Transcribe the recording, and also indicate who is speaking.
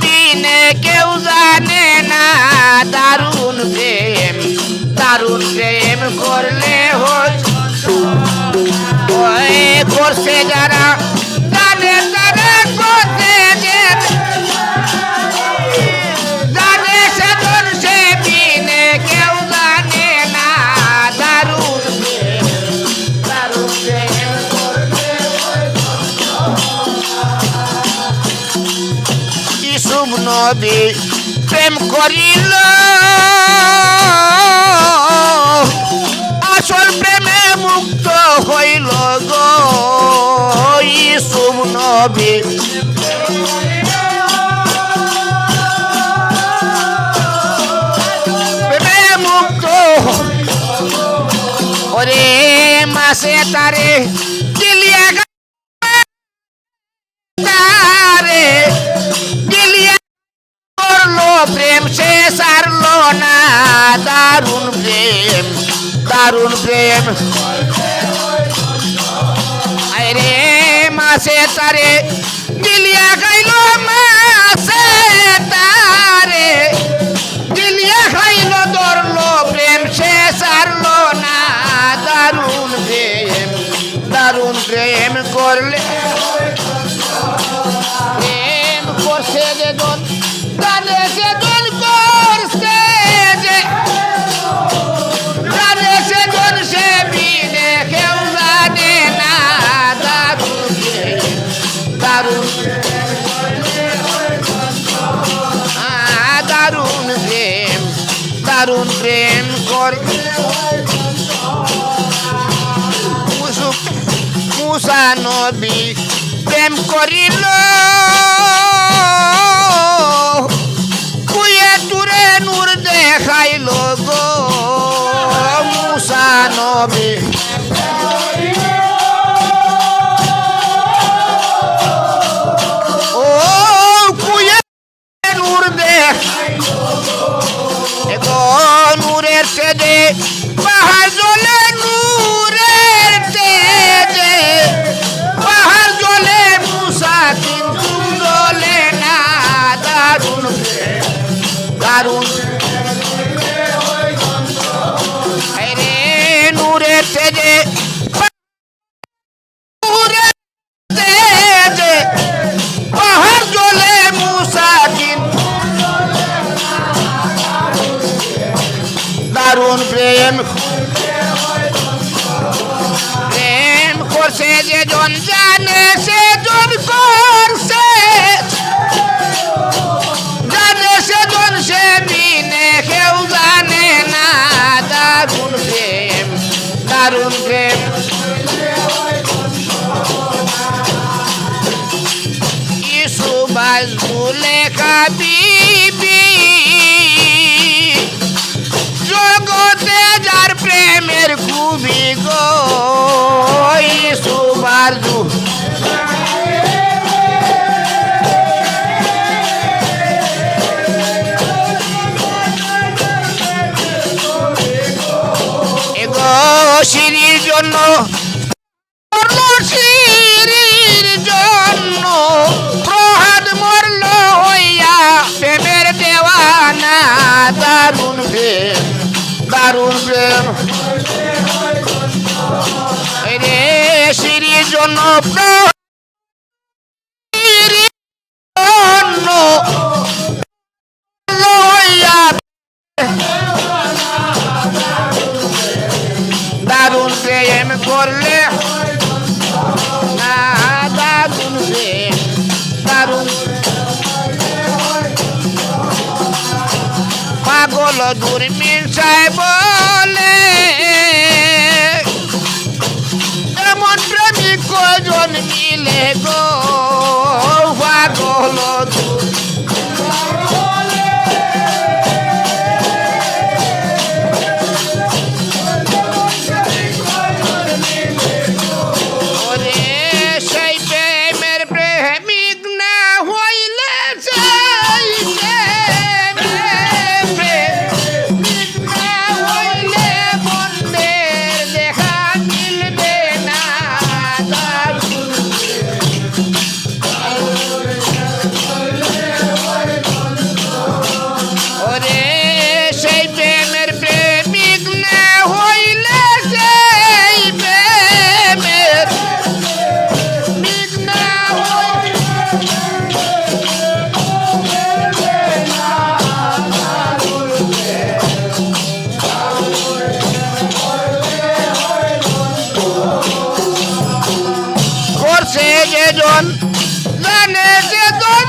Speaker 1: বিনে কেউ জানে না দারুণ প্রেম দারুণ প্রেম করলে করছে যারা জানে তারা করতে নবী প্রেম করিল। আসল প্রেমে মুক্ত হইল গো ইসুম মাসে তারে প্রেম সে সারলো না, দারুণ প্রেম দারুণ প্রেম। আরে মাসে তারে দিলিয়া খাইল মাসে তারে। দিলিয়া খাইল, ধরলো প্রেম, সে সারলো না, দারুণ প্রেম দারুণ প্রেম করলে। প্রেম করছে যে জন দারুণ প্রেম করে। মুসু- নবী প্রেম করিল। দারুণ। আরে নূরের তেজে দারুণ প্রেম। প্রেম করছে যে জন জানে সে জন করছে কাবিবি জগতে যার প্রেমের খুবই গো সুবারজু দারুণ প্রেম দারুণ প্রেম। রে সিঁড়ির জন্য দুর্মিন সাহেব বলে। প্রয়োজন জানে যে দন